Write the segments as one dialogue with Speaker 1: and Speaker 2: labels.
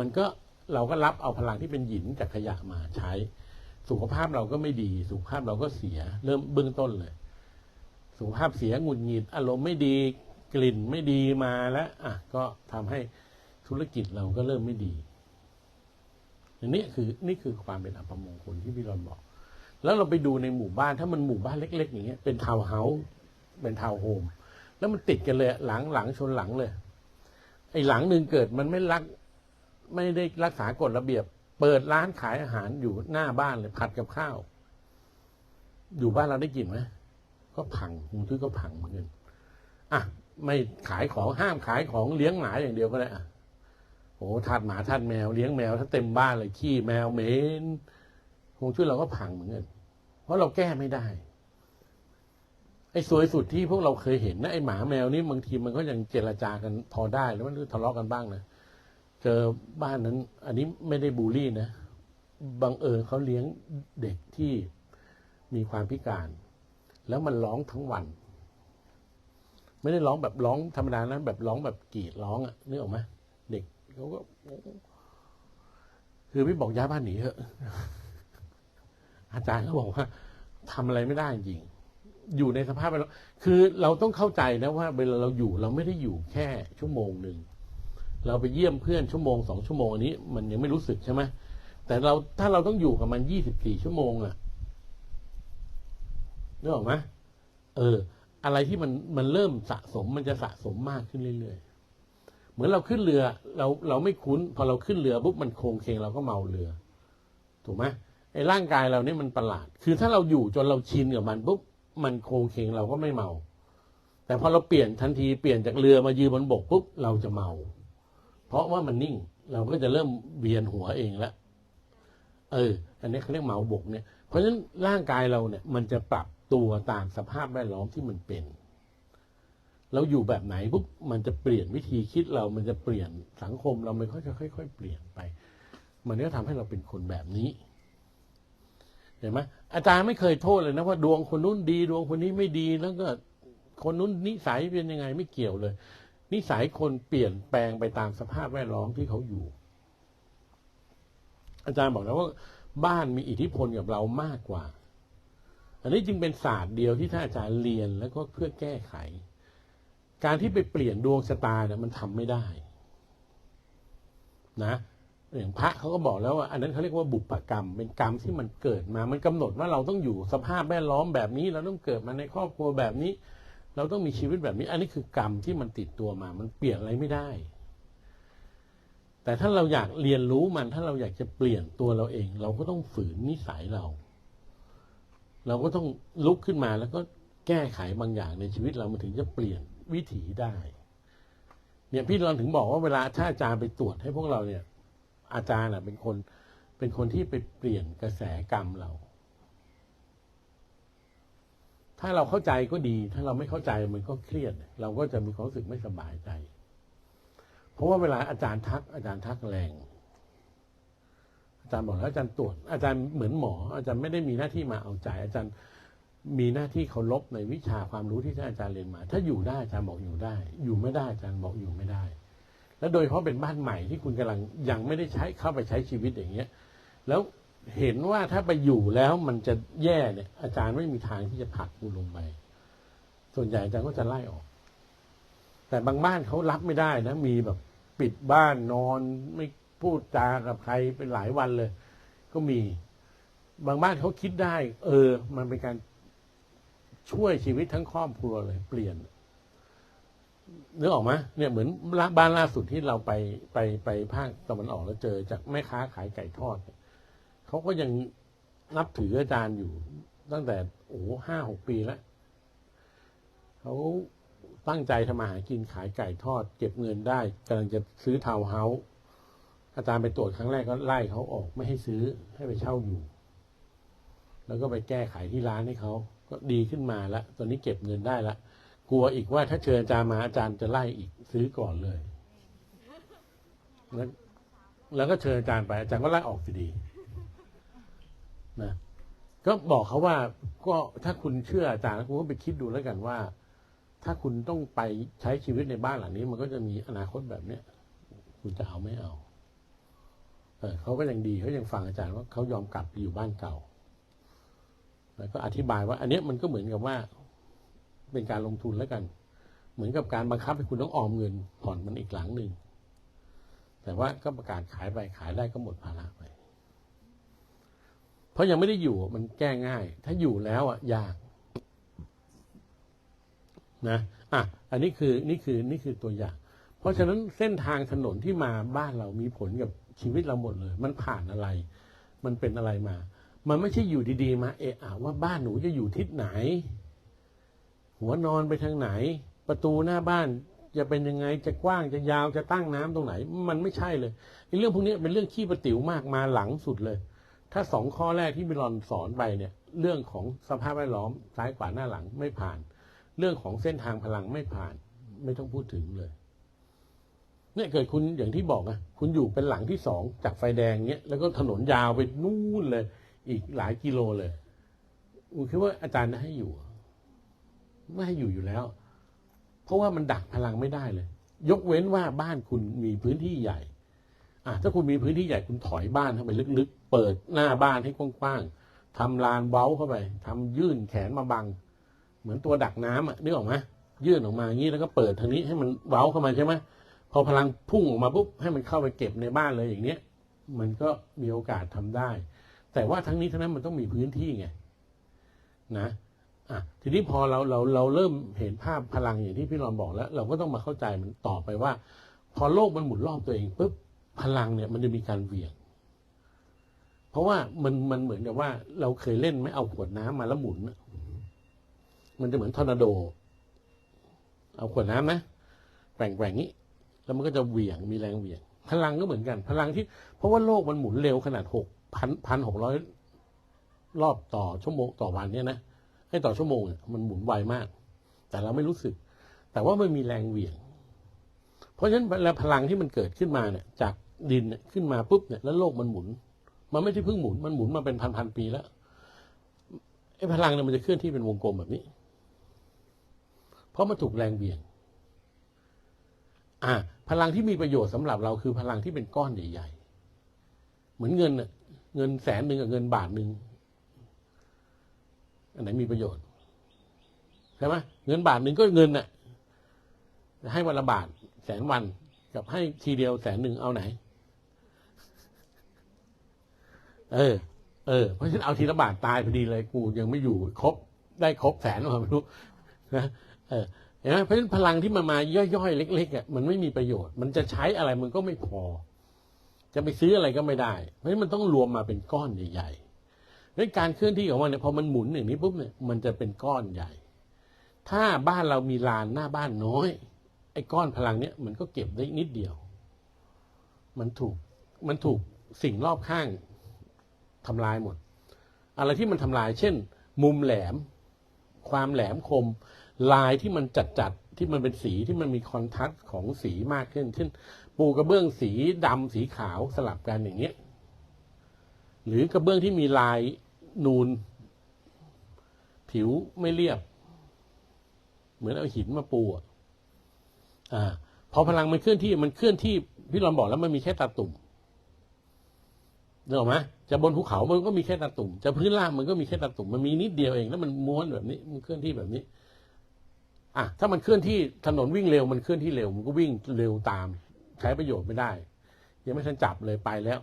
Speaker 1: มันก็เราก็รับเอาพลังที่เป็นหยินจากขยะมาใช้ สุขภาพเราก็ไม่ดี สุขภาพเราก็เสีย เริ่มเบื้องต้นเลย สุขภาพเสียหงุดหงิด อารมณ์ไม่ดีกลิ่นไม่ดีมาแล้วอะก็ทำให้ธุรกิจเราก็เริ่มไม่ดีอันนี้คือนี่คือความเป็นอัปมงคลที่พี่รอนบอก แล้วเราไปดูในหมู่บ้านถ้ามันหมู่บ้านเล็ก ๆ อย่างเงี้ยเป็นทาวน์เฮาส์เป็นทาวน์โฮมแล้วมันติดกันเลยหลังหลังชนหลังเลย ไอ้หลังหนึ่งเกิดมันไม่รัก ไม่ได้รักษากฎระเบียบ เปิดร้านขายอาหารอยู่หน้าบ้านเลยผัดกับข้าว อยู่บ้านเราได้กินไหมก็พังมูทุยก็พังเหมือนกันอะไม่ขายของห้ามขายของเลี้ยงหมาอย่างเดียวก็ได้อะโอ้ทาดหมาทาดแมวเลี้ยงแมวถ้าเต็มบ้านเลยขี้แมวเหม็นคงช่วยเราก็พังเหมือนกันเพราะเราแก้ไม่ได้ ไอ้สวยสุดที่พวกเราเคยเห็นนะไอ้หมาแมวนี่บางทีมันก็ยังเจรจากันพอได้แล้วมันทะเลาะกันบ้างนะ เจอบ้านนั้น อันนี้ไม่ได้บูลลี่นะบังเอิญเขาเลี้ยงเด็กที่มีความพิการ แล้วมันร้องทั้งวัน ไม่ได้ร้องแบบร้องธรรมดานะแบบร้องแบบกรีดร้องอะนึกออกไหมเด็กเขาก็คือพี่บอกย้ายบ้านหนีเถอะอาจารย์ก็บอกว่าทำอะไรไม่ได้จริง อยู่ในสภาพแบบคือเราต้องเข้าใจนะว่าเวลาเราอยู่เราไม่ได้อยู่แค่ชั่วโมงหนึ่ง เราไปเยี่ยมเพื่อนชั่วโมงสองชั่วโมงอันนี้ มันยังไม่รู้สึกใช่ไหมแต่เราถ้าเราต้องอยู่กับมันยี่สิบสี่ชั่วโมงอะนึกออกไหมเออ อะไรที่มันมันเริ่มสะสมมันจะสะสมมากขึ้นเรื่อยๆ เหมือนเราขึ้นเรือ เราเราไม่คุ้น พอเราขึ้นเรือปุ๊บมันโครงเคงเราก็เมาเรือ ถูกไหมไอ้ร่างกายเราเนี่ยมันประหลาด คือถ้าเราอยู่จนเราชินกับมันปุ๊บมันโครงเคงเราก็ไม่เมา แต่พอเราเปลี่ยนทันทีเปลี่ยนจากเรือมายืนบนบกปุ๊บเราจะเมา เพราะว่ามันนิ่ง เราก็จะเริ่มเวียนหัวเองแล้วเออ อันนี้เขาเรียกเหมาบกเนี่ย เพราะฉะนั้นร่างกายเราเนี่ย มันจะปรับตัวตามสภาพแวดล้อมที่มันเป็นเราอยู่แบบไหนปุ๊บมันจะเปลี่ยนวิธีคิดเรา มันจะเปลี่ยนสังคมเรามันก็จะค่อย ๆ เปลี่ยนไป มันก็ทำให้เราเป็นคนแบบนี้ เห็นไหมอาจารย์ไม่เคยโทษเลยนะว่าดวงคนนู้นดี ดวงคนนี้ไม่ดีแล้วก็คนนู้นนิสัยเป็นยังไงไม่เกี่ยวเลย นิสัยคนเปลี่ยนแปลงไปตามสภาพแวดล้อมที่เขาอยู่ อาจารย์บอกแล้วว่า บ้านมีอิทธิพลกับเรามากกว่า อันนี้จึงเป็นศาสตร์เดียวที่ท่านอาจารย์เรียนแล้วก็เพื่อแก้ไข การที่ไปเปลี่ยนดวงชะตาเนี่ยมันทำไม่ได้ นะอย่างพระเขาก็บอกแล้วว่าอันนั้นเขาเรียกว่าบุปกรรม เป็นกรรมที่มันเกิดมา มันกำหนดว่าเราต้องอยู่สภาพแวดล้อมแบบนี้ เราต้องเกิดมาในครอบครัวแบบนี้ เราต้องมีชีวิตแบบนี้ อันนี้คือกรรมที่มันติดตัวมา มันเปลี่ยนอะไรไม่ได้ แต่ถ้าเราอยากเรียนรู้มัน ถ้าเราอยากจะเปลี่ยนตัวเราเอง เราก็ต้องฝืนนิสัยเรา เราก็ต้องลุกขึ้นมาแล้วก็แก้ไขบางอย่างในชีวิตเรามันถึงจะเปลี่ยนวิถีได้ เนี่ยพี่เราถึงบอกว่าเวลาถ้าอาจารย์ไปตรวจให้พวกเราเนี่ย อาจารย์เป็นคนเป็นคนที่ไปเปลี่ยนกระแสกรรมเรา ถ้าเราเข้าใจก็ดี ถ้าเราไม่เข้าใจมันก็เครียด เราก็จะมีความรู้สึกไม่สบายใจ เพราะว่าเวลาอาจารย์ทัก อาจารย์ทักแรง อาจารย์บอกแล้วอาจารย์ตรวจ อาจารย์เหมือนหมอ อาจารย์ไม่ได้มีหน้าที่มาเอาใจ อาจารย์มีหน้าที่เคารพในวิชาความรู้ที่ท่านอาจารย์เรียนมา ถ้าอยู่ได้อาจารย์บอกอยู่ได้ อยู่ไม่ได้อาจารย์บอกอยู่ไม่ได้ แล้วโดยเฉพาะเป็นบ้านใหม่ที่คุณกำลังยังไม่ได้ใช้เข้าไปใช้ชีวิตอย่างเงี้ย แล้ว เห็นว่าถ้าไปอยู่แล้วมันจะแย่เนี่ย อาจารย์ไม่มีทางที่จะผลักคุณลงไป ส่วนใหญ่อาจารย์ก็จะไล่ออก แต่บางบ้านเขารับไม่ได้นะ มีแบบปิดบ้านนอนไม่พูดจากับใครเป็นหลายวันเลย ก็มี บางบ้านเขาคิดได้ เออ มันเป็นการช่วยชีวิตทั้งครอบครัวเลย เปลี่ยนนึกออกไหมเนี่ยเหมือนบ้านล่าสุดที่เราไปไปไปภาคตะวันออกแล้วเจอจากแม่ค้าขายไก่ทอดเขาก็ยังนับถืออาจารย์อยู่ตั้งแต่โอ้ห้าหกปีแล้วเขาตั้งใจทำมาหากินขายไก่ทอด เก็บเงินได้กำลังจะซื้อทาวน์เฮาส์อาจารย์ไปตรวจครั้งแรกก็ไล่เขาออกไม่ให้ซื้อให้ไปเช่าอยู่ แล้วก็ไปแก้ไขที่ร้านให้เขาก็ดีขึ้นมาแล้วตอนนี้เก็บเงินได้ล้วกลัวอีกว่าถ้าเชิญอาจารย์มาอาจารย์จะไล่อีกซื้อก่อนเลย แล้วแล้วก็เชิญอาจารย์ไปอาจารย์ก็ไล่ออกสิดี นะก็บอกเขาว่าก็ถ้าคุณเชื่ออาจารย์คุณก็ไปคิดดูแล้วกันว่า ถ้าคุณต้องไปใช้ชีวิตในบ้านหลังนี้ มันก็จะมีอนาคตแบบเนี้ยคุณจะเอาไม่เอาเออเขาก็ยังดีเขายังฟังอาจารย์ว่าเขายอมกลับไปอยู่บ้านเก่า แล้วก็อธิบายว่า อันเนี้ยมันก็เหมือนกับว่า เป็นการลงทุนแล้วกัน เหมือนกับการบังคับให้คุณต้องออมเงินผ่อนมันอีกหลังหนึ่งแต่ว่าก็ประกาศขายไปขายได้ก็หมดภาระไป ราะยังไม่ได้อยู่มันแก้ง่าย ถ้าอยู่แล้วอะยากนะอะอันนี้คือนี่คือนี่คือตัวอย่าง เพราะฉะนั้นเส้นทางถนนที่มาบ้านเรามีผลกับชีวิตเราหมดเลย มันผ่านอะไร มันเป็นอะไรมา มันไม่ใช่อยู่ดีๆ มา เอะอะว่าบ้านหนูจะอยู่ทิศไหน หัวนอนไปทางไหน ประตูหน้าบ้านจะเป็นยังไงจะกว้างจะยาวจะตั้งน้ำตรงไหน มันไม่ใช่เลยเรื่องพวกนี้เป็นเรื่องขี้ประติ๋วมากมาหลังสุดเลย ถ้าสองข้อแรกที่มิรอนสอนไปเนี่ย เรื่องของสภาพแวดล้อมซ้ายขวาหน้าหลังไม่ผ่าน เรื่องของเส้นทางพลังไม่ผ่าน ไม่ต้องพูดถึงเลย เนี่ยเกิดคุณอย่างที่บอกอะคุณอยู่เป็นหลังที่สองจากไฟแดงเนี้ยแล้วก็ถนนยาวไปนู่นเลย อีกหลายกิโลเลยคุณคิดว่าอาจารย์จะให้อยู่ ไม่ให้อยู่อยู่แล้ว เพราะว่ามันดักพลังไม่ได้เลย ยกเว้นว่าบ้านคุณมีพื้นที่ใหญ่อะถ้าคุณมีพื้นที่ใหญ่คุณถอยบ้านเข้าไปลึก เปิดหน้าบ้านให้กว้างๆทำลานเว้าเข้าไปทำยื่นแขนมาบัง เหมือนตัวดักน้ำอะนึกออกไหมยื่นออกมาอย่างนี้แล้วก็เปิดทางนี้ให้มันเว้าเข้ามาใช่ไหมพอพลังพุ่งออกมาปุ๊บให้มันเข้าไปเก็บในบ้านเลยอย่างเนี้ย มันก็มีโอกาสทำได้ แต่ว่าทั้งนี้ทั้งนั้นมันต้องมีพื้นที่ไงนะอะทีนี้พอเราเราเราเริ่มเห็นภาพพลังอย่างที่พี่รอนบอกแล้ว เราก็ต้องมาเข้าใจมันต่อไปว่า พอโลกมันหมุนรอบตัวเองปุ๊บพลังเนี่ยมันจะมีการเหวี่ยง เพราะว่ามันมันเหมือนกับว่า เราเคยเล่นไม่เอาขวดน้ำมาแล้วหมุน มันจะเหมือนทอร์นาโด เอาขวดน้ำนะแกว่งแกว่งนี้ แล้วมันก็จะเหวี่ยงมีแรงเหวี่ยง พลังก็เหมือนกัน พลังที่ เพราะว่าโลกมันหมุนเร็วขนาดหกพันพันหกร้อยรอบต่อชั่วโมงต่อวันเนี่ยนะให้ต่อชั่วโมงมันหมุนไวมาก แต่เราไม่รู้สึก แต่ว่ามันมีแรงเหวี่ยง เพราะฉะนั้นแล้วพลังที่มันเกิดขึ้นมาเนี่ย จากดินเนี่ยขึ้นมาปุ๊บเนี่ยแล้วโลกมันหมุน มันไม่ใช่เพิ่งหมุน มันหมุนมาเป็นพันพันๆปีแล้วไอ้พลังเนี่ยมันจะเคลื่อนที่เป็นวงกลมแบบนี้ เพราะมันถูกแรงเบี่ยง อ่า พลังที่มีประโยชน์สำหรับเราคือพลังที่เป็นก้อนใหญ่ๆ เหมือนเงินน่ะเงินแสนหนึ่งกับเงินบาทหนึ่งอันไหนมีประโยชน์ใช่ไหมเงินบาทหนึ่งก็เงินน่ะให้วันละบาทแสนวันกับให้ทีเดียวแสนหนึ่งเอาไหน เออ เออ เพราะฉะนั้นเอาทีละบาทตายพอดีเลยกูยังไม่อยู่ครบได้ครบแสนหรือเปล่าไม่รู้นะเออเห็นไหมเพราะฉะนั้นพลังที่มันมาย่อยๆ เล็กๆอะมันไม่มีประโยชน์ มันจะใช้อะไรมันก็ไม่พอ จะไปซื้ออะไรก็ไม่ได้ เพราะฉะนั้นมันต้องรวมมาเป็นก้อนใหญ่ๆด้วยการเคลื่อนที่ของมันเนี่ยพอมันหมุนอย่างนี้ปุ๊บเนี่ยมันจะเป็นก้อนใหญ่ ถ้าบ้านเรามีลานหน้าบ้านน้อย ไอ้ก้อนพลังเนี่ยมันก็เก็บได้นิดเดียว มันถูกมันถูกสิ่งรอบข้าง ทำลายหมด อะไรที่มันทำลาย เช่น มุมแหลม ความแหลมคม ลายที่มันจัดจัดที่มันเป็นสีที่มันมีคอนทราสต์ของสีมากขึ้น เช่น ปูกระเบื้องสีดำสีขาวสลับกันอย่างเงี้ย หรือกระเบื้องที่มีลายนูน ผิวไม่เรียบ เหมือนเอาหินมาปูอะอ่าพอพลังมันเคลื่อนที่มันเคลื่อนที่พี่ลอมบอกแล้วมันมีแค่ตาตุ่ม นึกออกไหมจะบนภูเขามันก็มีแค่ตาตุ่ม จะพื้นล่างมันก็มีแค่ตาตุ่ม มันมีนิดเดียวเอง แล้วมันม้วนแบบนี้ มันเคลื่อนที่แบบนี้ อะ ถ้ามันเคลื่อนที่ถนนวิ่งเร็ว มันเคลื่อนที่เร็ว มันก็วิ่งเร็วตาม ใช้ประโยชน์ไม่ได้ ยังไม่ทันจับเลยไปแล้ว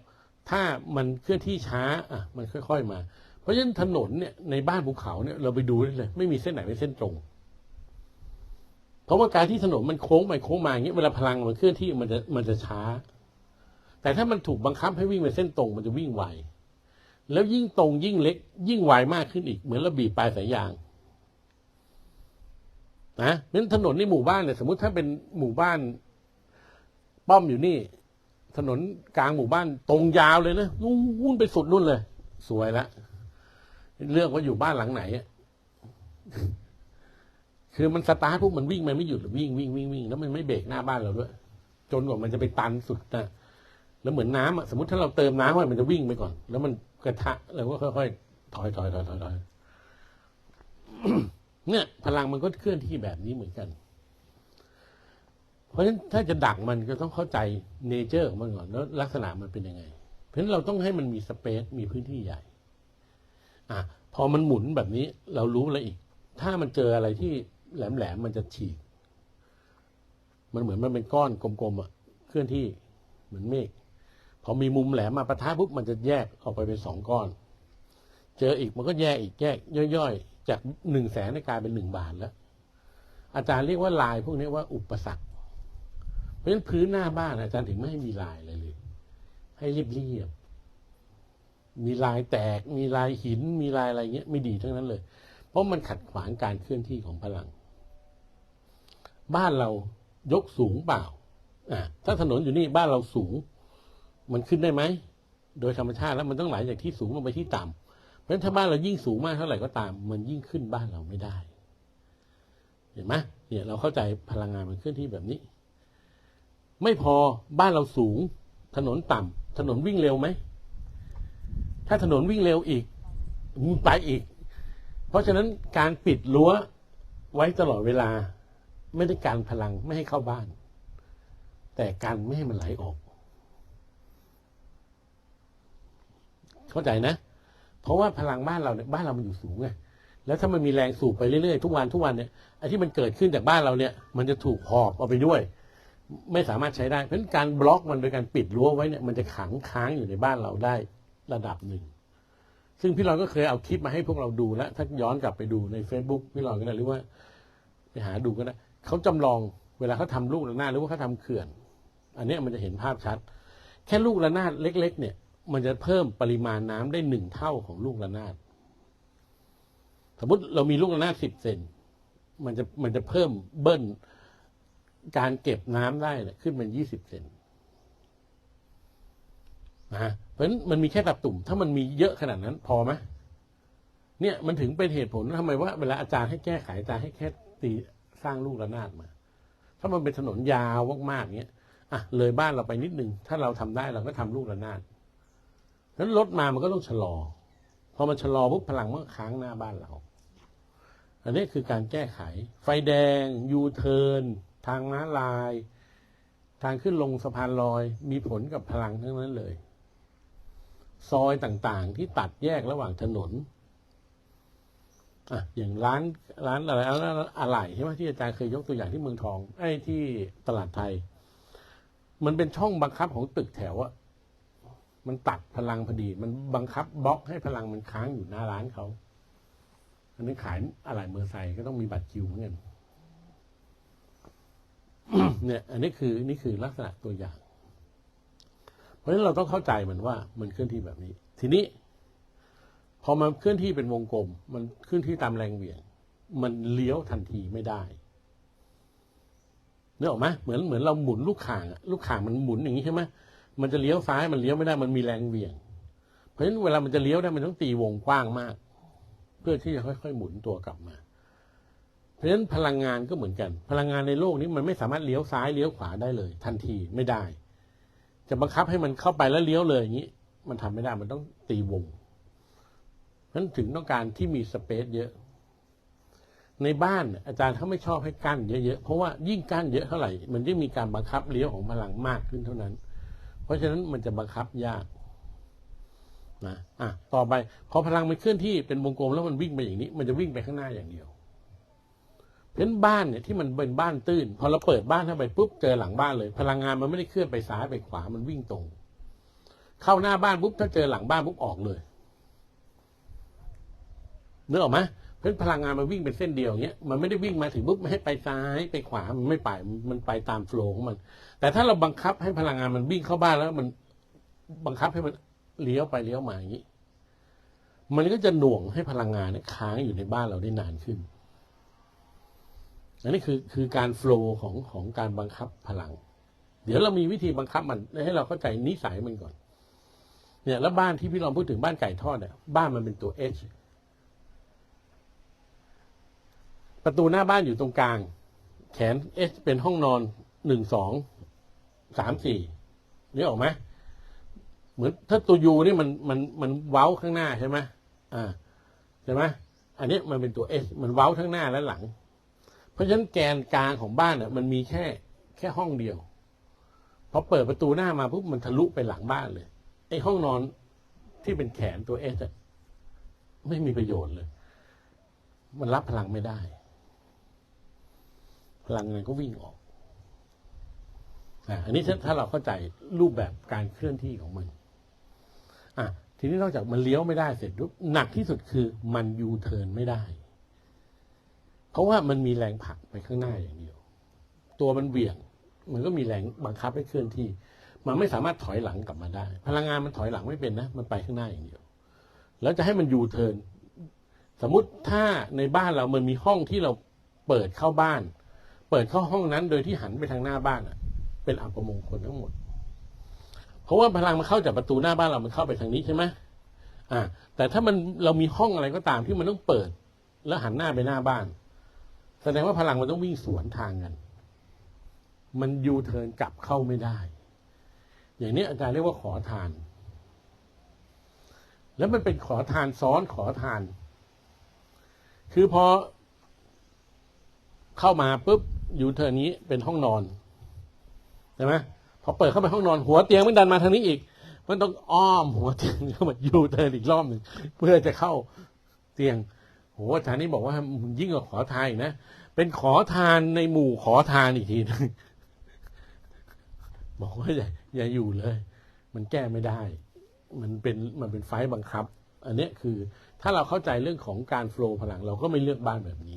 Speaker 1: ถ้ามันเคลื่อนที่ช้า อะ มันค่อย ๆ มา เพราะฉะนั้นถนนเนี่ยในบ้านภูเขาเนี่ยเราไปดูได้เลย ไม่มีเส้นไหนเป็นเส้นตรง เพราะว่าการที่ถนนมันโค้งไปโค้งมาอย่างเงี้ย เวลาพลังมันเคลื่อนที่มันจะมันจะช้า แต่ถ้ามันถูกบังคับให้วิ่งเป็นเส้นตรงมันจะวิ่งไวแล้วยิ่งตรงยิ่งเล็ก ยิ่งไวมากขึ้นอีกเหมือนเราบีบปลายสายยางนะเพราะฉะนั้นถนนในหมู่บ้านเนี่ยสมมติถ้าเป็นหมู่บ้าน ป้อมอยู่นี่ ถนนกลางหมู่บ้านตรงยาวเลยนะวุ่นไปสุดนู่นเลย สวยละเลือกว่าอยู่บ้านหลังไหนอะคือมันสตาร์ทปุ๊บมันวิ่งมันไม่หยุดวิ่งวิ่งวิ่งวิ่งแล้วมันไม่เบรกหน้าบ้านเราด้วย จนกว่ามันจะไปตันสุดนะ แล้วเหมือนน้ำอะสมมติถ้าเราเติมน้ำไว้มันจะวิ่งไปก่อน แล้วมันกระทะแล้วก็ค่อยๆถอยถอยถอยถอยถอยเนี่ย พลังมันก็เคลื่อนที่แบบนี้เหมือนกัน เพราะฉะนั้นถ้าจะดักมันก็ต้องเข้าใจเนเจอร์ของมันก่อนแล้วลักษณะมันเป็นยังไง เพราะฉะนั้นเราต้องให้มันมีสเปซมีพื้นที่ใหญ่ อะพอมันหมุนแบบนี้ เรารู้แล้วอีก ถ้ามันเจออะไรที่แหลมๆมันจะฉีก มันเหมือนมันเป็นก้อนกลมๆอะเคลื่อนที่เหมือนเมฆ พอมีมุมแหลมมาปะทะปุ๊บมันจะแยกออกไปเป็นสองก้อน เจออีกมันก็แยกอีกแยกย่อยๆ จากหนึ่งแสนกลายเป็นหนึ่งบาทแล้ว อาจารย์เรียกว่าลายพวกนี้ว่าอุปสรรค เพราะฉะนั้นพื้นหน้าบ้านอาจารย์ถึงไม่ให้มีลายอะไรเลย ให้เรียบๆมีลายแตก มีลายหิน มีลายอะไรเงี้ยไม่ดีทั้งนั้นเลย เพราะมันขัดขวางการเคลื่อนที่ของพลัง บ้านเรายกสูงเปล่าอ่าถ้าถนนอยู่นี่บ้านเราสูง มันขึ้นได้ไหม โดยธรรมชาติแล้วมันต้องไหลจากที่สูงลงไปที่ต่ำเพราะฉะนั้นถ้าบ้านเรายิ่งสูงมากเท่าไหร่ก็ตาม มันยิ่งขึ้นบ้านเราไม่ได้ เห็นไหมเนี่ยเราเข้าใจพลังงานมันเคลื่อนที่แบบนี้ ไม่พอบ้านเราสูง ถนนต่ำถนนวิ่งเร็วไหม ถ้าถนนวิ่งเร็วอีกมันไปอีก เพราะฉะนั้นการปิดรั้วไว้ตลอดเวลา ไม่ได้การพลังไม่ให้เข้าบ้าน แต่การไม่ให้มันไหลออก เข้าใจนะ เพราะว่าพลังบ้านเราเนี่ยบ้านเรามันอยู่สูงไงแล้วถ้ามันมีแรงสูบไปเรื่อยๆทุกวันทุกวันเนี่ยไอ้ที่มันเกิดขึ้นจากบ้านเราเนี่ย มันจะถูกหอบเอาไปด้วย ไม่สามารถใช้ได้ เพราะฉะนั้นการบล็อกมันโดยการปิดรั้วไว้เนี่ยมันจะขังค้างอยู่ในบ้านเราได้ระดับหนึ่ง ซึ่งพี่รอนก็เคยเอาคลิปมาให้พวกเราดูแล้วถ้าย้อนกลับไปดูใน Facebook พี่รอนก็ได้หรือว่า ไปหาดูก็ได้เขาจำลองเวลาเขาทำลูกระนาดหรือว่าเขาทำเขื่อน อันนี้มันจะเห็นภาพชัด แค่ลูกระนาดเล็ก ๆ เนี่ย มันจะเพิ่มปริมาณน้ำได้หนึ่งเท่าของลูกระนาด สมมติเรามีลูกระนาดสิบเซน มันจะมันจะเพิ่มเบิ้ลการเก็บน้ำได้เนี่ยขึ้นเป็นยี่สิบเซนนะเพราะฉะนั้นมันมีแค่ตับตุ่ม ถ้ามันมีเยอะขนาดนั้น พอไหมเนี่ยมันถึงเป็นเหตุผลทำไมว่าเวลาอาจารย์ให้แก้ไขอาจารย์ให้แค่ตีสร้างลูกระนาดมา ถ้ามันเป็นถนนยาวมากๆเนี้ยอะเลยบ้านเราไปนิดนึง ถ้าเราทำได้เราก็ทำลูกระนาด นั้นรถมามันก็ต้องชะลอ พอมันชะลอปุ๊บพลังมันก็ค้างหน้าบ้านเรา อันนี้คือการแก้ไข ไฟแดง ยูเทิร์นทางม้าลาย ทางขึ้นลงสะพานลอย มีผลกับพลังทั้งนั้นเลย ซอยต่างๆที่ตัดแยกระหว่างถนนอะอย่างร้านร้านอะไรร้านอะไรใช่ไหมที่อาจารย์เคยยกตัวอย่างที่เมืองทอง ไอ้ที่ตลาดไทย มันเป็นช่องบังคับของตึกแถวอะ มันตัดพลังพอดี มันบังคับบล็อกให้พลังมันค้างอยู่หน้าร้านเขาอันนี้ขายอะไรเมอร์ไซค์ก็ต้องมีบัตรคิวเหมือนกันเนี่ย อันนี้คือนี่คือลักษณะตัวอย่าง เพราะฉะนั้นเราต้องเข้าใจมันว่า มันเคลื่อนที่แบบนี้ ทีนี้ พอมันเคลื่อนที่เป็นวงกลม มันเคลื่อนที่ตามแรงเหวี่ยง มันเลี้ยวทันทีไม่ได้นึกออกไหมเหมือนเหมือนเราหมุนลูกข่างลูกข่างมันหมุนอย่างนี้ใช่ไหม มันจะเลี้ยวซ้ายมันเลี้ยวไม่ได้มันมีแรงเหวี่ยง เพราะฉะนั้นเวลามันจะเลี้ยวได้มันต้องตีวงกว้างมาก เพื่อที่จะค่อยๆหมุนตัวกลับมา เพราะฉะนั้นพลังงานก็เหมือนกัน พลังงานในโลกนี้มันไม่สามารถเลี้ยวซ้ายเลี้ยวขวาได้เลย ทันทีไม่ได้ จะบังคับให้มันเข้าไปแล้วเลี้ยวเลยอย่างนี้ มันทำไม่ได้มันต้องตีวงเพราะฉะนั้นถึงต้องการที่มีสเปซเยอะในบ้านอาจารย์เขาไม่ชอบให้กั้นเยอะๆ เพราะว่ายิ่งกั้นเยอะเท่าไหร่ มันยิ่งมีการบังคับเลี้ยวของพลังมากขึ้นเท่านั้น เพราะฉะนั้นมันจะบังคับยากนะอะต่อไปพอพลังมันเคลื่อนที่เป็นวงกลมแล้วมันวิ่งไปอย่างนี้ มันจะวิ่งไปข้างหน้าอย่างเดียวเพราะฉะนั้นบ้านเนี่ยที่มันเป็นบ้านตื้น พอเราเปิดบ้านเข้าไปปุ๊บเจอหลังบ้านเลย พลังงานมันไม่ได้เคลื่อนไปซ้ายไปขวามันวิ่งตรง เข้าหน้าบ้านปุ๊บถ้าเจอหลังบ้านปุ๊บออกเลยนึกออกไหม นั้นพลังงานมันวิ่งเป็นเส้นเดียวเงี้ยมันไม่ได้วิ่งมาถึงปุ๊บไม่ให้ไปซ้ายไปขวามันไม่ไปมันไปตามโฟล์ของมัน แต่ถ้าเราบังคับให้พลังงานมันวิ่งเข้าบ้านแล้ว มันบังคับให้มันเลี้ยวไปเลี้ยวมาอย่างนี้ มันก็จะหน่วงให้พลังงานเนี่ยค้างอยู่ในบ้านเราได้นานขึ้นอันนี้คือคือการโฟล์ของของการบังคับพลัง เดี๋ยวเรามีวิธีบังคับมันให้เราเข้าใจนิสัยมันก่อน เนี่ย แล้วบ้านที่พี่ลองพูดถึงบ้านไก่ทอดเนี่ยบ้านมันเป็นตัว H ประตูหน้าบ้านอยู่ตรงกลาง แขน H เป็นห้องนอนหนึ่งสองสามสี่นี่ออกไหมเหมือนถ้าตัวยูนี่มันมันมันเว้าข้างหน้าใช่ไหมอ่าใช่ไหมอันนี้มันเป็นตัวเอสมันเว้าทั้งหน้าและหลัง เพราะฉะนั้นแกนกลางของบ้านเนี่ยมันมีแค่แค่ห้องเดียวพอเปิดประตูหน้ามาปุ๊บมันทะลุไปหลังบ้านเลยไอ้ห้องนอนที่เป็นแขนตัวเอสไม่มีประโยชน์เลย มันรับพลังไม่ได้ พลังมันก็วิ่งออกอันนี้ถ้าถ้าเราเข้าใจรูปแบบการเคลื่อนที่ของมันอะทีนี้นอกจากมันเลี้ยวไม่ได้เสร็จปุ๊บหนักที่สุดคือมันยูเทิร์นไม่ได้ เพราะว่ามันมีแรงผลักไปข้างหน้าอย่างเดียว ตัวมันเหวี่ยง มันก็มีแรงบังคับให้เคลื่อนที่ มันไม่สามารถถอยหลังกลับมาได้ พลังงานมันถอยหลังไม่เป็นนะ มันไปข้างหน้าอย่างเดียว แล้วจะให้มันยูเทิร์นสมมติถ้าในบ้านเรามันมีห้องที่เราเปิดเข้าบ้าน เปิดเข้าห้องนั้นโดยที่หันไปทางหน้าบ้านอะเป็นอัปมงคลทั้งหมด เพราะว่าพลังมันเข้าจากประตูหน้าบ้านเรามันเข้าไปทางนี้ใช่ไหมอ่า แต่ถ้ามันเรามีห้องอะไรก็ตามที่มันต้องเปิด แล้วหันหน้าไปหน้าบ้าน แสดงว่าพลังมันต้องวิ่งสวนทางกัน มันยูเทิร์นกลับเข้าไม่ได้ อย่างนี้อาจารย์เรียกว่าขอทาน แล้วมันเป็นขอทานซ้อนขอทาน คือพอ เข้ามาปุ๊บอยู่เทิร์นนี้เป็นห้องนอนใช่ไหมพอเปิดเข้าไปห้องนอน หัวเตียงมันดันมาทางนี้อีก มันต้องอ้อมหัวเตียงเข้ามาอยู่เทิร์นอีกรอบหนึ่งเพื่อจะเข้าเตียงโหอาจารย์นี่บอกว่ายิ่งกว่าขอทานนะเป็นขอทานในหมู่ขอทานอีกทีนึงบอกว่าอย่าอย่าอยู่เลย มันแก้ไม่ได้ มันเป็นมันเป็นไฟบังคับ อันนี้คือถ้าเราเข้าใจเรื่องของการโฟล์พลัง เราก็ไม่เลือกบ้านแบบนี้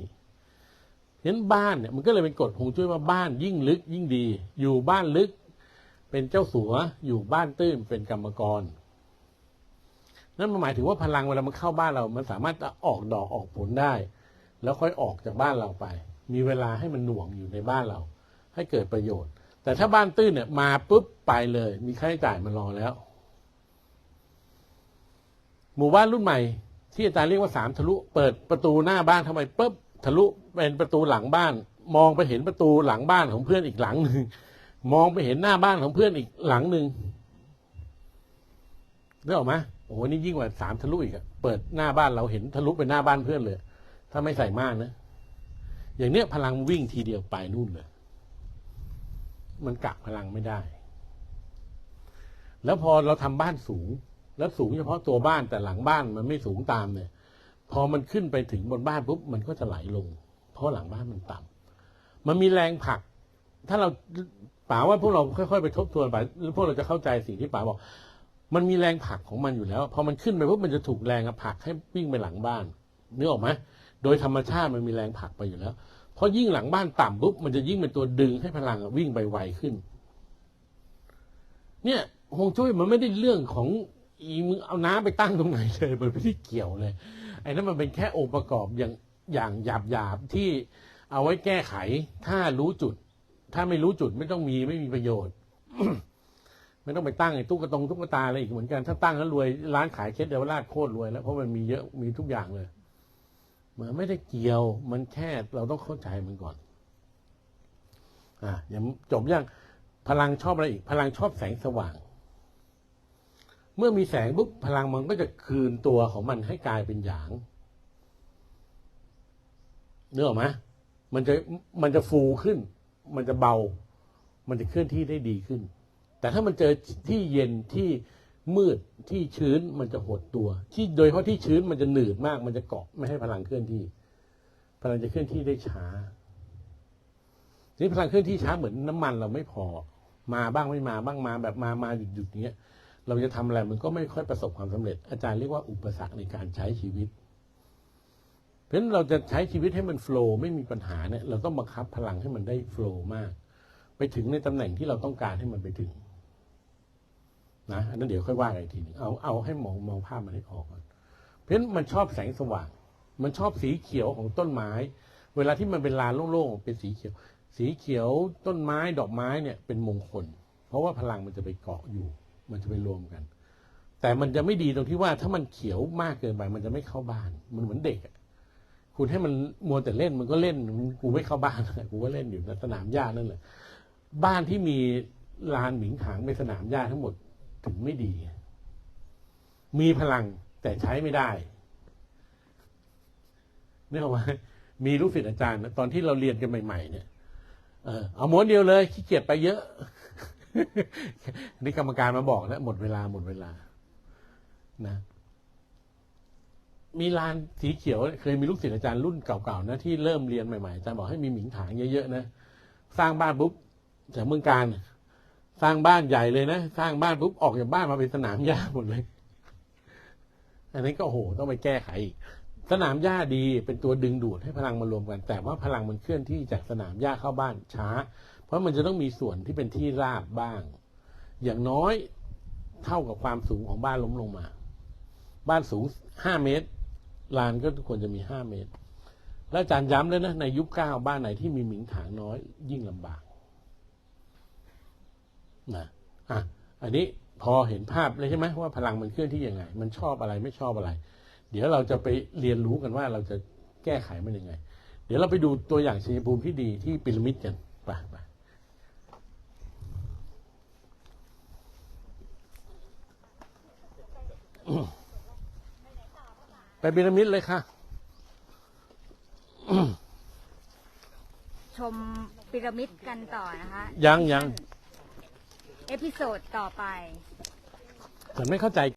Speaker 1: ฉะนั้นบ้านเนี่ยมันก็เลยเป็นกฎหงจุ้ยว่าบ้านยิ่งลึกยิ่งดี อยู่บ้านลึก เป็นเจ้าสัวอยู่บ้านตื้นเป็นกรรมกร นั่นมันหมายถึงว่าพลังเวลามันเข้าบ้านเรา มันสามารถจะออกดอกออกผลได้ แล้วค่อยออกจากบ้านเราไป มีเวลาให้มันหน่วงอยู่ในบ้านเรา ให้เกิดประโยชน์ แต่ถ้าบ้านตื้นเนี่ยมาปุ๊บไปเลย มีค่าใช้จ่ายมารอแล้ว หมู่บ้านรุ่นใหม่ ที่อาจารย์เรียกว่าสามทะลุ เปิดประตูหน้าบ้านทำไมปุ๊บ ทะลุเป็นประตูหลังบ้าน มองไปเห็นประตูหลังบ้านของเพื่อนอีกหลังหนึ่งมองไปเห็นหน้าบ้านของเพื่อนอีกหลังหนึ่งได้ออกไหมโอ้โหนี่ยิ่งกว่าสามทะลุอีกอะเปิดหน้าบ้านเราเห็นทะลุไปหน้าบ้านเพื่อนเลย ถ้าไม่ใส่มากนะอย่างเนี้ยพลังวิ่งทีเดียวไปนู่นเลย มันกะพลังไม่ได้ แล้วพอเราทำบ้านสูง แล้วสูงเฉพาะตัวบ้านแต่หลังบ้านมันไม่สูงตามเนี่ย พอมันขึ้นไปถึงบนบ้านปุ๊บมันก็จะไหลลง เพราะหลังบ้านมันต่ำมันมีแรงผลัก ถ้าเราป๋าว่าพวกเราค่อยๆไปทบทวนไปพวกเราจะเข้าใจสิ่งที่ป๋าบอก มันมีแรงผลักของมันอยู่แล้ว พอมันขึ้นไปปุ๊บมันจะถูกแรงผลักให้วิ่งไปหลังบ้านนึกออกไหมโดยธรรมชาติมันมีแรงผลักไปอยู่แล้ว เพราะยิ่งหลังบ้านต่ำปุ๊บมันจะยิ่งเป็นตัวดึงให้พลังวิ่งไปไวขึ้น เนี่ยฮวงจุ้ยมันไม่ได้เรื่องของอีมึงเอาน้ำไปตั้งตรงไหนเลยมันไม่ได้เกี่ยวเลย ไอ้นั่นมันเป็นแค่องค์ประกอบอย่างอย่างหยาบหยาบที่เอาไว้แก้ไข ถ้ารู้จุด ถ้าไม่รู้จุดไม่ต้องมีไม่มีประโยชน์ ไม่ต้องไปตั้งไอ้ตุ๊กตงตุ๊กตาอะไรอีกเหมือนกันถ้าตั้งแล้วรวยร้านขายเคสเดวราชโคตรรวยแล้วเพราะมันมีเยอะมีทุกอย่างเลยมันไม่ได้เกี่ยว มันแค่เราต้องเข้าใจมันก่อน อะยังจบยังพลังชอบอะไรอีก พลังชอบแสงสว่าง มื่อมีแสงปุ๊บพลังมันก็จะคืนตัวของมันให้กลายเป็นหยางเนื้อออกไหมมันจะมันจะฟูขึ้น มันจะเบา มันจะเคลื่อนที่ได้ดีขึ้น แต่ถ้ามันเจอที่เย็นที่มืดที่ชื้นมันจะหดตัว ที่โดยเฉพาะที่ชื้นมันจะหนืดมาก มันจะเกาะไม่ให้พลังเคลื่อนที่ พลังจะเคลื่อนที่ได้ช้าทีนี้พลังเคลื่อนที่ช้าเหมือนน้ำมันเราไม่พอ มาบ้างไม่มาบ้างมาแบบมามาหยุดหยุดเงี้ย เราจะทำอะไรมันก็ไม่ค่อยประสบความสำเร็จ อาจารย์เรียกว่าอุปสรรคในการใช้ชีวิต เพราะฉะนั้นเราจะใช้ชีวิตให้มันโฟล์ไม่มีปัญหาเนี่ยเราต้องบังคับพลังให้มันได้โฟล์มาก ไปถึงในตำแหน่งที่เราต้องการให้มันไปถึงนะอันนั้นเดี๋ยวค่อยว่ากันอีกทีหนึงเอาเอาให้มองมองภาพมันให้ออกก่อนเพราะฉะนั้นมันชอบแสงสว่าง มันชอบสีเขียวของต้นไม้ เวลาที่มันเป็นลานโล่งๆเป็นสีเขียว สีเขียวต้นไม้ดอกไม้เนี่ยเป็นมงคล เพราะว่าพลังมันจะไปเกาะอยู่ มันจะไปรวมกัน แต่มันจะไม่ดีตรงที่ว่าถ้ามันเขียวมากเกินไป มันจะไม่เข้าบ้าน มันเหมือนเด็กอะคุณให้มันมัวแต่เล่นมันก็เล่นกูไม่เข้าบ้านกูก็เล่นอยู่ในสนามหญ้านั่นแหละ บ้านที่มีลานหมิงหางเป็นสนามหญ้าทั้งหมดถึงไม่ดี มีพลังแต่ใช้ไม่ได้เนี่ยว่ามีลูกศิษย์อาจารย์นะตอนที่เราเรียนกันใหม่ ๆ เนี่ย เออเอาม้วนเดียวเลยขี้เกียจไปเยอะ นี่กรรมการมาบอกแล้วหมดเวลาหมดเวลา นะ มีลานสีเขียว เคยมีลูกศิษย์อาจารย์รุ่นเก่าๆนะที่เริ่มเรียนใหม่ๆอาจารย์บอกให้มีหมิงถางเยอะๆนะสร้างบ้านปุ๊บจากเมืองการสร้างบ้านใหญ่เลยนะสร้างบ้านปุ๊บออกจากบ้านมาเป็นสนามหญ้าหมดเลย อันนี้ก็โอ้โหต้องไปแก้ไขอีกสนามหญ้าดีเป็นตัวดึงดูดให้พลังมารวมกัน แต่ว่าพลังมันเคลื่อนที่จากสนามหญ้าเข้าบ้านช้า เพราะมันจะต้องมีส่วนที่เป็นที่ราบบ้าง อย่างน้อยเท่ากับความสูงของบ้านล้มลงมา บ้านสูงห้าเมตร ลานก็ควรจะมีห้าเมตร แล้วอาจารย์ย้ำเลยนะ ในยุคเก้าบ้านไหนที่มีหมิงถางน้อย ยิ่งลำบากนะอะอันนี้พอเห็นภาพเลยใช่ไหมว่าพลังมันเคลื่อนที่ยังไง มันชอบอะไรไม่ชอบอะไร เดี๋ยวเราจะไปเรียนรู้กันว่าเราจะแก้ไขมันยังไง เดี๋ยวเราไปดูตัวอย่างชัยภูมิที่ดีที่พีระมิดกันไปไป ไปพีระมิดเลยค่ะ
Speaker 2: ชมพีระมิดกันต่อนะคะ
Speaker 1: ยังยัง
Speaker 2: เอพิโซดต่อไป
Speaker 1: ฉันไม่เข้าใจ